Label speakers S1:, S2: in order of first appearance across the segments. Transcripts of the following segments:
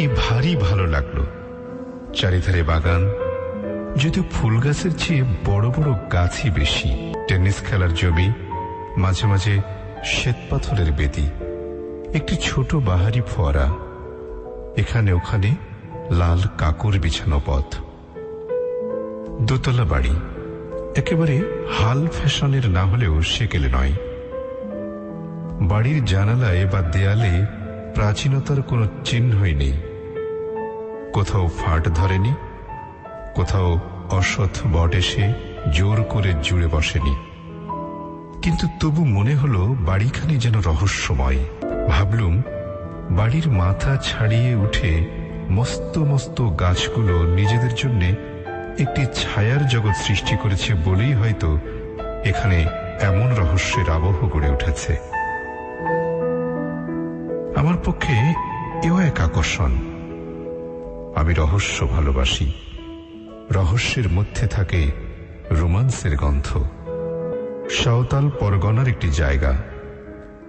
S1: বাড়িখানি ভারী ভালো লাগল। চারিধারে বাগান যদিও ফুল গাছের চেয়ে বড় বড় গাছই বেশি। টেনিস খেলার জমি, মাঝে মাঝে শ্বেতপাথরের বেদি, একটি ছোট বাহারি ফোয়ারা। এখানে ওখানে লাল কাকুর বিছানো পথ। দোতলা বাড়ি, একেবারে হাল ফ্যাশনের না হলেও সেকেলে নয়। বাড়ির জানালায় বা দেয়ালে প্রাচীনতার কোনো চিহ্নই নেই। কোথাও ফাট ধরেনি, কোথাও অসৎ বট এসে জোর করে জুড়ে বসেনি। কিন্তু তবু মনে হলো বাড়িখানি যেন রহস্যময়। ভাবলুম, বাড়ির মাথা ছাড়িয়ে উঠে মস্ত মস্ত গাছগুলো নিজেদের জন্য একটি ছায়ার জগৎ সৃষ্টি করেছে বলেই হয়তো এখানে এমন রহস্যের আবহ গড়ে উঠেছে। আমার পক্ষে এও এক আকর্ষণ। আমি রহস্য ভালোবাসি। রহস্যের মধ্যে থাকে রোমান্সের গন্ধ। সাঁওতাল পরগনার একটি জায়গা।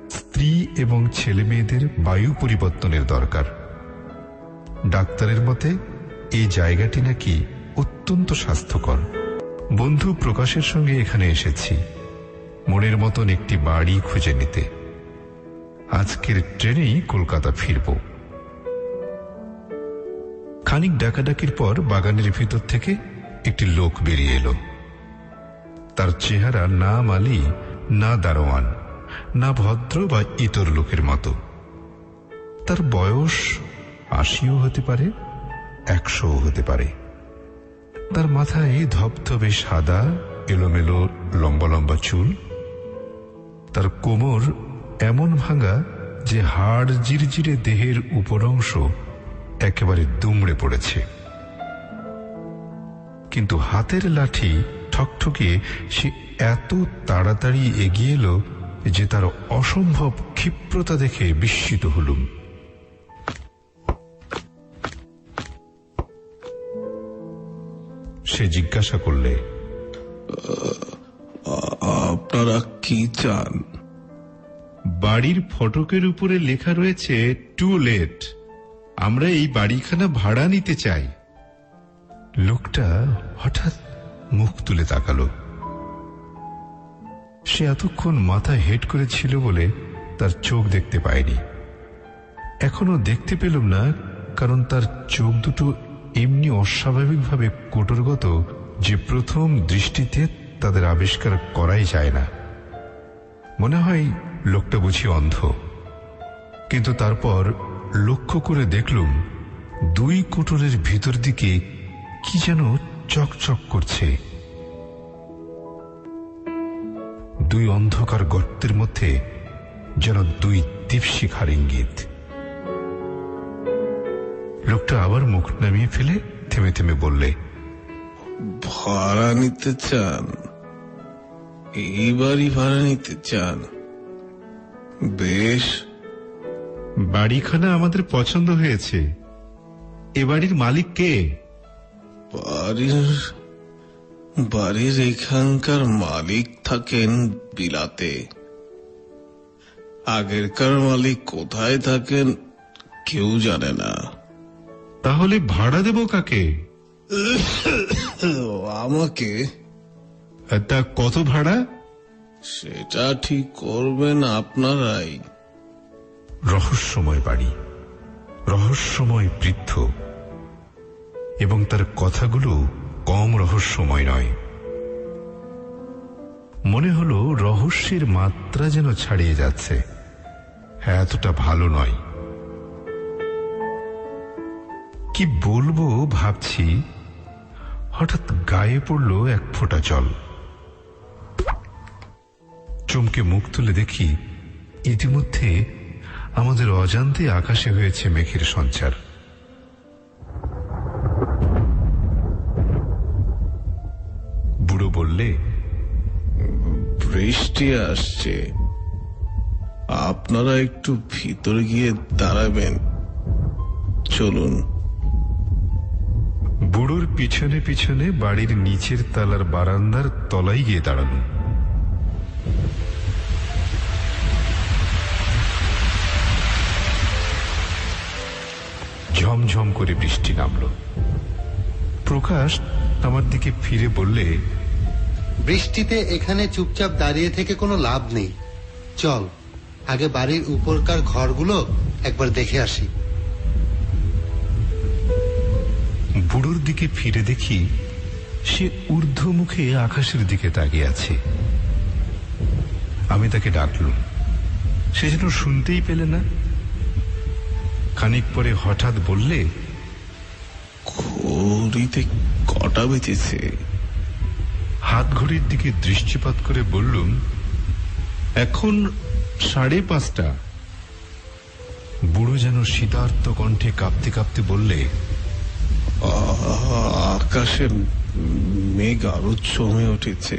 S1: স্ত্রী এবং ছেলে মেয়েদের বায়ু পরিবর্তনের দরকার। ডাক্তারের মতে, এই জায়গাটি নাকি অত্যন্ত স্বাস্থ্যকর। বন্ধু প্রকাশের সঙ্গে এখানে এসেছি। মনের মতন একটি বাড়ি খুঁজে নিতে। আজকের ট্রেনেই কলকাতা ফিরব। খানিক ডাকাডাকির পর বাগানের ভিতর থেকে একটি লোক বেরিয়ে এলো। তার চেহারা না মালি, না দারোয়ান, না ভদ্র বা ইতর লোকের মতো। তার বয়স আশিও হতে পারে, একশোও হতে পারে। তার মাথায় ধবধবে সাদা, এলোমেলো, লম্বা লম্বা চুল। তার কোমর এমন ভাঙা যে হাড় জিরজিরে দেহের উপর অংশ একেবারে দুমড়ে পড়েছে। কিন্তু হাতের লাঠি ঠকঠকিয়ে সে এত তাড়াতাড়ি এগিয়ে এলো যে তার অসম্ভব ক্ষিপ্রতা দেখে বিস্মিত হলুম। সে জিজ্ঞাসা করলে
S2: আপনারা কি চান?
S1: বাড়ির ফটকের উপরে লেখা রয়েছে টু লেট। আমরা এই বাড়িখানা ভাড়া নিতে চাই। লোকটা হঠাৎ মুখ তুলে তাকালো। সে এতক্ষণ মাথা হেট করেছিল বলে তার চোখ দেখতে পায়নি। এখনও দেখতে পেলাম না, কারণ তার চোখ দুটো এমনি অস্বাভাবিকভাবে কোটরগত যে প্রথম দৃষ্টিতে তাদের আবিষ্কার করাই যায় না। মনে হয় লোকটা বুঝি অন্ধ। কিন্তু তারপর লক্ষ্য করে দেখলুম দুই কোটরের ভিতর দিকে কি যেন চকচক করছে। দুই অন্ধকার গর্তের মধ্যে যেন দুই দীপশিখার ইঙ্গিত। লোকটা আবার মুখ নামিয়ে ফেলে থেমে থেমে বললে,
S2: ভাড়া নিতে চান? এই বাড়ি ভাড়া নিতে চান? বেশ
S1: বাড়িখানা আমাদের পছন্দ হয়েছে। এ বাড়ির মালিক কে?
S2: বাড়ির বাড়ির এখানকার মালিক থাকেন বিলাতে। আগেরকার মালিক কোথায় থাকেন কেউ জানে না।
S1: তাহলে ভাড়া দেব কাকে?
S2: আমাকে?
S1: তা কত ভাড়া?
S2: সেটা ঠিক করবেন আপনারাই।
S1: রহস্যময় বাড়ি, রহস্যময় বৃদ্ধ এবং তার কথাগুলো কম রহস্যময় নয়। মনে হলো রহস্যের মাত্রা যেন ছাড়িয়ে যাচ্ছে। হ্যাঁ এতটা ভালো নয়। কি বলব ভাবছি, হঠাৎ গায়ে পড়ল এক ফোঁটা জল। চমকে মুখ তুলে দেখি ইতিমধ্যে আমাদের অজান্তে আকাশে হয়েছে মেঘের সঞ্চার। বুড়ো বললে
S2: বৃষ্টি আসছে। আপনারা একটু ভিতরে গিয়ে দাঁড়াবেন। চলুন।
S1: বুড়োর পিছনে পিছনে বাড়ির নিচের তালার বারান্দার তলায় গিয়ে দাঁড়ানো ঝমঝম করে বৃষ্টি নামল। প্রকাশ আমার দিকে ফিরে বললে
S3: বৃষ্টিতে এখানে চুপচাপ দাঁড়িয়ে থেকে কোনো লাভ নেই। চল আগে বাড়ির উপরকার ঘরগুলো একবার দেখে আসি।
S1: বুড়োর দিকে ফিরে দেখি সে ঊর্ধ্বমুখে আকাশের দিকে তাকিয়ে আছে। আমি তাকে ডাকলুম। সে যেন শুনতেই পেলে না। খানিক পরে হঠাৎ বললে
S2: ঘড়িতে কটা বেঁচেছে
S1: হাত ঘড়ির দিকে দৃষ্টিপাত করে বললুম এখন সাড়ে পাঁচটা। বুড়ো যেন শীতার্ত কণ্ঠে কাঁপতে কাঁপতে বললে
S2: আহা, আকাশে মেঘ আরও জমে উঠেছে।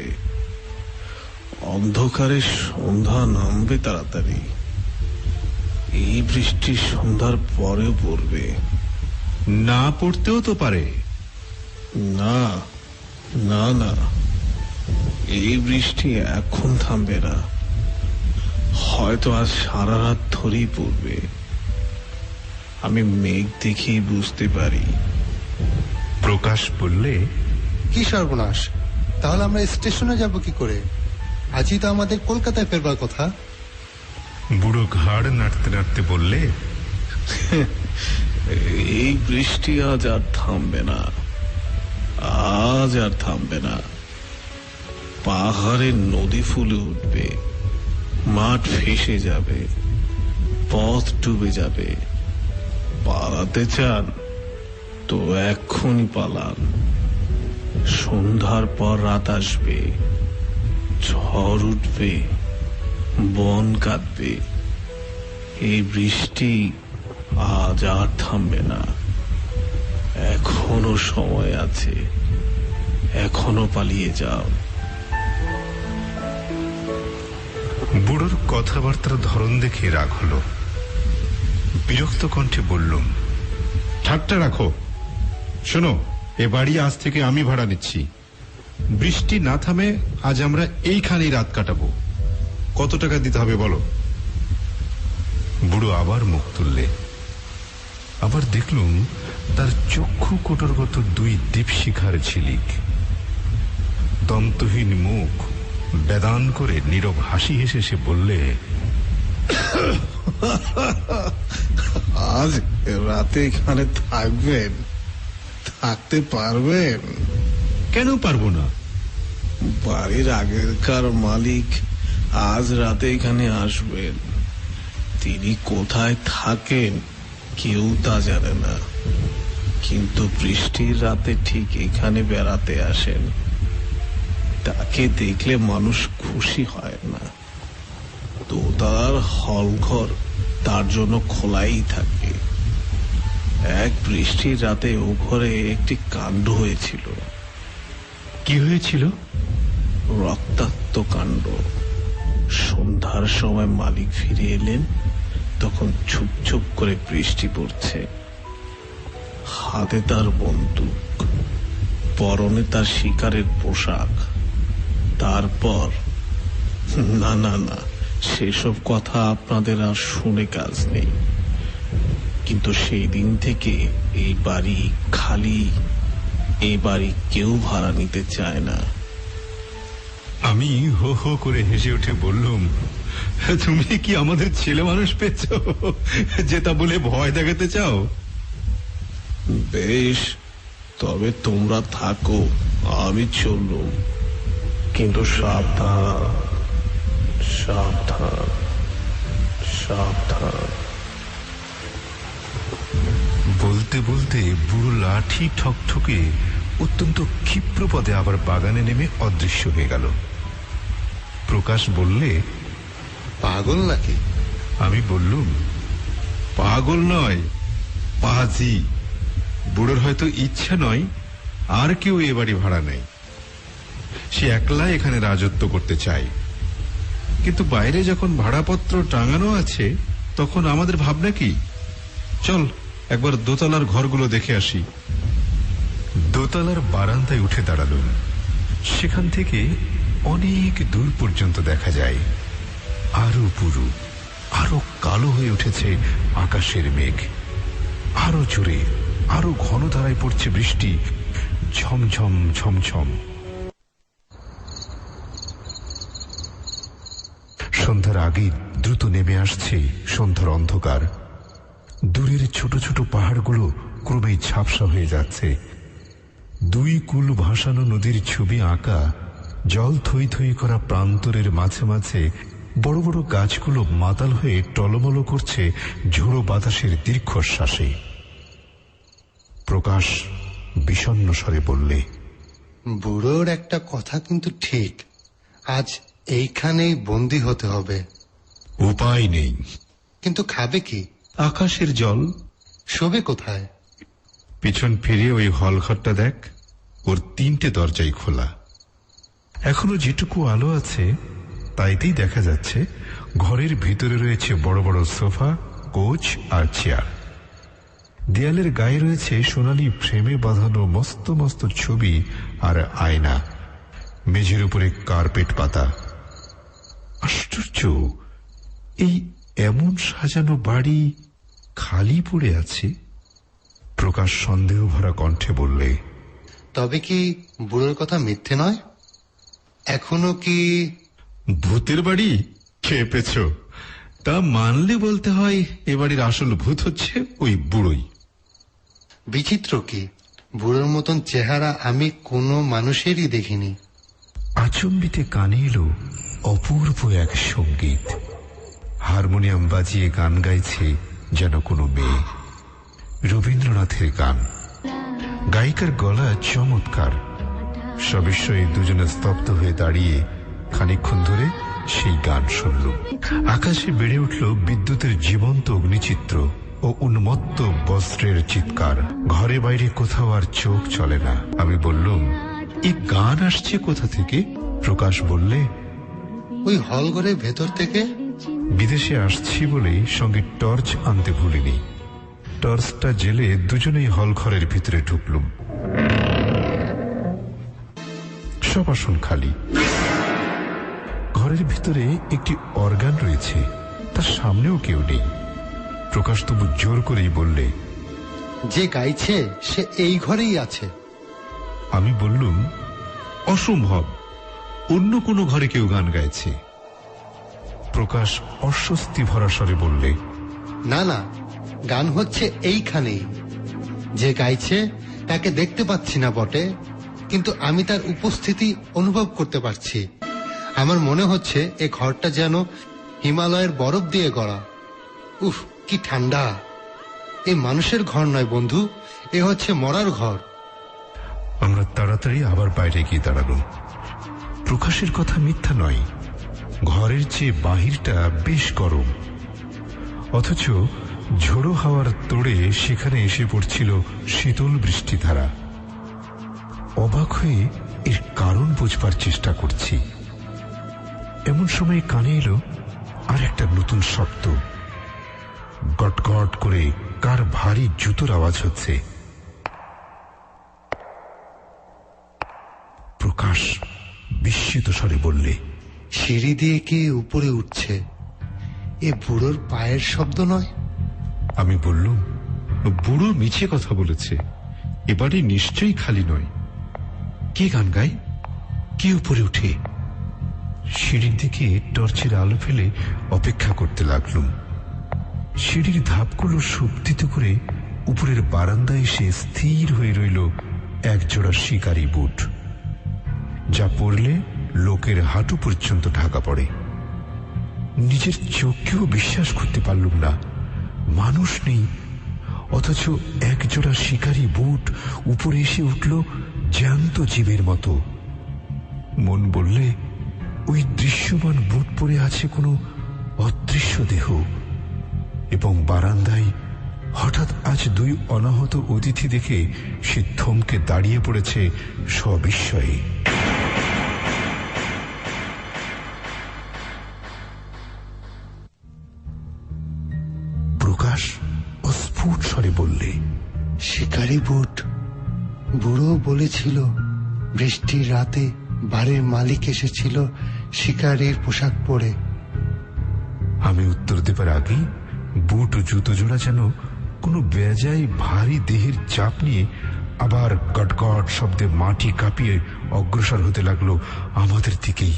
S2: অন্ধকারে সন্ধ্যা নামবে তাড়াতাড়ি। এই বৃষ্টি সন্ধ্যার পরেও পড়বে।
S1: না পড়তেও তো পারে।
S2: না না না। এই বৃষ্টি এখন থামবে না। হয়তো আজ সারা রাত ধরেই পড়বে। আমি মেঘ দেখেই বুঝতে পারি।
S1: প্রকাশ বললে
S3: কি সর্বনাশ? তাহলে আমরা স্টেশনে যাব কি করে? আজই তো আমাদের কলকাতায় ফেরবার কথা।
S1: বুড়ো ঘাড় নাড়তে নাড়তে বললে,
S2: এই বৃষ্টি আজ আর থামবে না, আজ আর থামবে না। পাহাড়ে নদী ফুলে উঠবে, মাঠ ফেসে যাবে, পথ ডুবে যাবে। পালাতে চান, তো এক্ষুনি পালান। সন্ধ্যার পর রাত আসবে, ঝড় উঠবে। বন কাঁদবে। এই বৃষ্টি আজ আর থামবে না। এখনও সময় আছে। এখনও পালিয়ে যাও।
S1: বুড়োর কথাবার্তার ধরন দেখে রাগ হলো। বিরক্ত কণ্ঠে বললুম, ঠাট্টা রাখো। শোনো, এ বাড়ি আজ থেকে আমি ভাড়া নিচ্ছি বৃষ্টি না থামে আজ আমরা এইখানেই রাত কাটাবো। কত টাকা দিতে হবে বলো? বুড়ো আবার মুখ তুললে। আবার দেখলুম তার চক্ষু কোটরগত দুই দীপশিখার ঝিলিক। দন্তহীন মুখ বেদান করে নীরব হাসি হেসে সে বললে
S2: আজ রাতে এখানে থাকবেন। থাকতে পারবেন।
S1: কেন পারব না?
S2: বাড়ির আগেরকার মালিক আজ রাতে এখানে আসবেন। তিনি কোথায় থাকেন কেউ তা জানে না। কিন্তু বৃষ্টির রাতে ঠিক এখানে বেড়াতে আসেন। তাকে দেখলে মানুষ খুশি হয় না। দোতলার হলঘর তার জন্য খোলাই থাকে। এক বৃষ্টির রাতে ও ঘরে একটি কাণ্ড হয়েছিল।
S1: কি হয়েছিল?
S2: রক্তাক্ত কাণ্ড। সন্ধ্যার সময় মালিক ফিরে এলেন, তখন ছুপ ছুপ করে বৃষ্টি পড়ছে। হাতে তার বন্দুক, পরনে তার শিকারের পোশাক। তারপর, না না না, সেসব কথা আপনাদের আর শুনে কাজ নেই। কিন্তু সেই দিন থেকে এই বাড়ি খালি এই বাড়ি কেউ ভাড়া নিতে চায় না।
S1: আমি হো হো করে হেসে উঠে বললুম তুমি কি আমাদের ছেলে মানুষ পেয়েছ? যে তা বলে ভয় দেখাতে চাও?
S2: বেশ তবে তোমরা থাকো আমি চললুম। কিন্তু সাবধান সাবধান সাবধান।
S1: বলতে বলতে বুড়ো লাঠি ঠকঠকে অত্যন্ত ক্ষিপ্র পদে আবার বাগানে নেমে অদৃশ্য হয়ে গেল। প্রকাশ বললে
S3: পাগল নাকি?
S1: আমি বললুম পাগল নয় পাজি। বুড়োর হয়তো ইচ্ছা নয় আর কেউ এ বাড়ি ভাড়া নেই সে একলা এখানে রাজত্ব করতে চায়। কিন্তু বাইরে যখন ভাড়াপত্র টাঙানো আছে তখন আমাদের ভাবনা কি? চল একবার দোতলার ঘরগুলো দেখে আসি। দোতলার বারান্দায় উঠে দাঁড়ালুম। সেখান থেকে অনেক দূর পর্যন্ত দেখা যায়। আরও পুরু, আরও কালো হয়ে উঠেছে আকাশের মেঘ। আরও জোরে, আরও ঘন ধারায় পড়ছে বৃষ্টি। ঝমঝম ঝমঝম। সন্ধ্যার আগে দ্রুত নেমে আসছে সন্ধ্যার অন্ধকার। দূরের ছোট ছোট পাহাড়গুলো ক্রমেই ঝাপসা হয়ে যাচ্ছে। দুই কুল ভাসানো নদীর ছবি আঁকা জল থই থই করা প্রান্তরের মাঝে মাঝে বড় বড় গাছগুলো মাতাল হয়ে টলমল করছে ঝোড়ো বাতাসের দীর্ঘশ্বাসে। প্রকাশ বিষণ্ণ স্বরে বললে
S3: বুড়োর একটা কথা কিন্তু ঠিক। আজ এইখানেই বন্দি হতে হবে।
S1: উপায় নেই।
S3: কিন্তু খাবে কি?
S1: আকাশের জল।
S3: শোবে কোথায়?
S1: পিছন ফিরে ওই হলঘরটা দেখ ওর তিনটে দরজাই খোলা। এখনও যেটুকু আলো আছে, তাইতেই দেখা যাচ্ছে ঘরের ভিতরে রয়েছে বড় বড় সোফা, কোচ আর চেয়ার। দেয়ালের গায়ে রয়েছে সোনালি ফ্রেমে বাঁধানো মস্ত মস্ত ছবি আর আয়না, মেঝের উপরে কার্পেট পাতা। আশ্চর্য! এই এমন সাজানো বাড়ি খালি পড়ে আছে? প্রকাশ সন্দেহ ভরা কণ্ঠে বললে,
S3: তবে কি বুড়োর কথা মিথ্যে নয়? এখনও কি
S1: ভূতের বাড়ি খেপেছ? তা মানলে বলতে হয় এ বাড়ির আসল ভূত হচ্ছে ওই বুড়োই।
S3: বিচিত্র কি? বুড়োর মতন চেহারা আমি কোনো মানুষেরই দেখিনি।
S1: আচম্বিতে কানে এলো অপূর্ব এক সংগীত। হারমোনিয়াম বাজিয়ে গান গাইছে যেন কোনো মেয়ে। রবীন্দ্রনাথের গান। গায়িকার গলা চমৎকার। সবিস্ময়ে দুজনে স্তব্ধ হয়ে দাঁড়িয়ে খানিকক্ষণ ধরে সেই গান শুনল। আকাশে বেড়ে উঠল বিদ্যুতের জীবন্ত অগ্নিচিত্র ও উন্মত্ত বস্ত্রের চিৎকার। ঘরে বাইরে কোথাও আর চোখ চলে না। আমি বললুম এই গান আসছে কোথা থেকে? প্রকাশ বললে,
S3: ওই হল ঘরের ভেতর থেকে।
S1: বিদেশে আসছি বলে সঙ্গে টর্চ আনতে ভুলিনি। টর্চটা জেলে দুজনেই হল ঘরের ভিতরে ঢুকলুম। সব আসন খালি। ঘরের ভিতরে একটি অর্গান রয়েছে তার সামনেও কেউ নেই। প্রকাশ তবু জোর করেই বললে
S3: যে গাইছে সে এই ঘরেই আছে।
S1: আমি বললুম অসম্ভব অন্য কোনো ঘরে কেউ গান গাইছে। প্রকাশ অস্বস্তি ভরা স্বরে বললে
S3: না না গান হচ্ছে এইখানেই। যে গাইছে তাকে দেখতে পাচ্ছি না বটে। কিন্তু আমি তার উপস্থিতি অনুভব করতে পারছি। আমার মনে হচ্ছে এ ঘরটা যেন হিমালয়ের বরফ দিয়ে গড়া। উফ, কি ঠান্ডা। এ মানুষের ঘর নয় বন্ধু, এ হচ্ছে মরার ঘর।
S1: আমরা তাড়াতাড়ি আবার বাইরে গিয়ে দাঁড়ালাম। প্রকাশের কথা মিথ্যা নয়। ঘরের চেয়ে বাহিরটা বেশ গরম। অথচ ঝোড়ো হাওয়ার তোড়ে সেখানে এসে পড়ছিল শীতল বৃষ্টিধারা। অবাক হয়ে এর কারণ বুঝবার চেষ্টা করছি। এমন সময় কানে এলো আর একটা নতুন শব্দ। গট গট করে কার ভারী জুতোর আওয়াজ হচ্ছে। প্রকাশ বিস্মিত স্বরে বললে
S3: সিঁড়ি দিয়ে কে উপরে উঠছে? এ বুড়োর পায়ের শব্দ নয়?
S1: আমি বললুম বুড়ো মিছে কথা বলেছে। এবারে নিশ্চয়ই খালি নয়। কে গান গায়? কে উপরে উঠে? সিঁড়ির দিকে টর্চের আলো ফেলে অপেক্ষা করতে লাগলুম সিঁড়ির ধাপগুলো শক্তিত করে উপরের বারান্দায় এসে স্থির হয়ে রইল একজোড়া শিকারি বুট। যা পরলে লোকের হাঁটু পর্যন্ত ঢাকা পড়ে। নিজের চোখকেও বিশ্বাস করতে পারলুম না। মানুষ নেই, অথচ একজোড়া শিকারী বুট উপরে এসে উঠল জ্যান্ত জীবের মতো। মন বললে, ওই দৃশ্যমান বুট পরে আছে কোনো অদৃশ্য দেহ। এবং বারান্দায় হঠাৎ আজ দুই অনাহত অতিথি দেখে সে থমকে দাঁড়িয়ে পড়েছে সবিস্ময়ে। প্রকাশ অস্ফুট স্বরে বললে,
S3: শিকারি বুট বুড়ো বলেছিল, বৃষ্টির রাতে বাড়ির মালিক এসেছিল শিকারির পোশাক পরে।
S1: আমি উত্তর দেবার আগেই বুট ও জুতো জোড়া যেন কোনো বেজায় ভারী দেহের চাপ নিয়ে আবার গটগট শব্দে মাটি কাঁপিয়ে অগ্রসর হতে লাগল আমাদের দিকেই।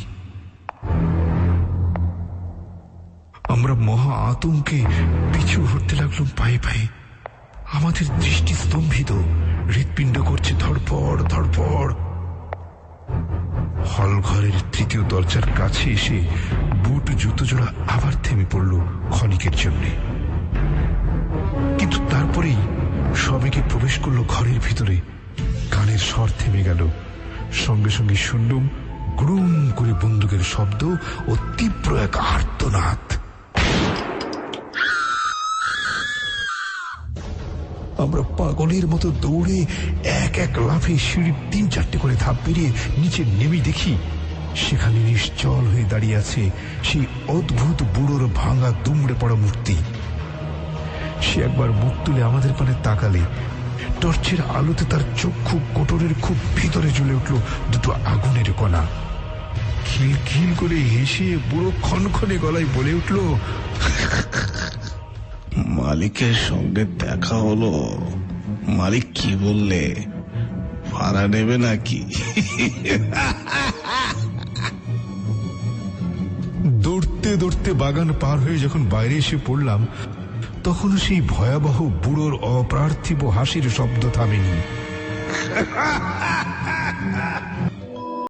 S1: আমরা মহা আতঙ্কে পিছু হতে লাগলাম পায়ে পায়ে। আমাদের দৃষ্টি স্তম্ভিত। হৃৎপিণ্ড করছে ধড়পড় ধড়পড়। হল ঘরের তৃতীয় দরজার কাছে এসে বুট জুতো জোড়া আবার থেমে পড়ল ক্ষণিকের জন্যে। কিন্তু তারপরেই সবেকে প্রবেশ করল ঘরের ভিতরে। কানের স্বর থেমে গেল। সঙ্গে সঙ্গে শুনলুম গ্রুম করে বন্দুকের শব্দ ও তীব্র এক আর্তনাদ। আমরা পাগলের মতো দৌড়ে এক এক লাফে সিঁড়ির তিন চারটে করে ধাপ পেরিয়ে নিচে নেমে দেখি, সেখানে নিশ্চল হয়ে দাঁড়িয়ে আছে সেই অদ্ভুত বুড়োর ভাঙা দুমড়ে পড়া মূর্তি। সে একবার মুখ তুলে আমাদের পানে তাকালে, টর্চের আলোতে তার চক্ষু কোটরের খুব ভিতরে জ্বলে উঠল দুটো আগুনের কণা। খিল খিল করে হেসে বুড়ো ক্ষণক্ষণে গলায় বলে উঠল
S2: মালিকের সঙ্গে দেখা হলো। মালিক কি বললে? ভাড়া নেবে নাকি?
S1: দৌড়তে দৌড়তে বাগান পার হয়ে যখন বাইরে এসে পড়লাম, তখন সেই ভয়াবহ বুড়োর অপ্রার্থিব হাসির শব্দ থামেনি।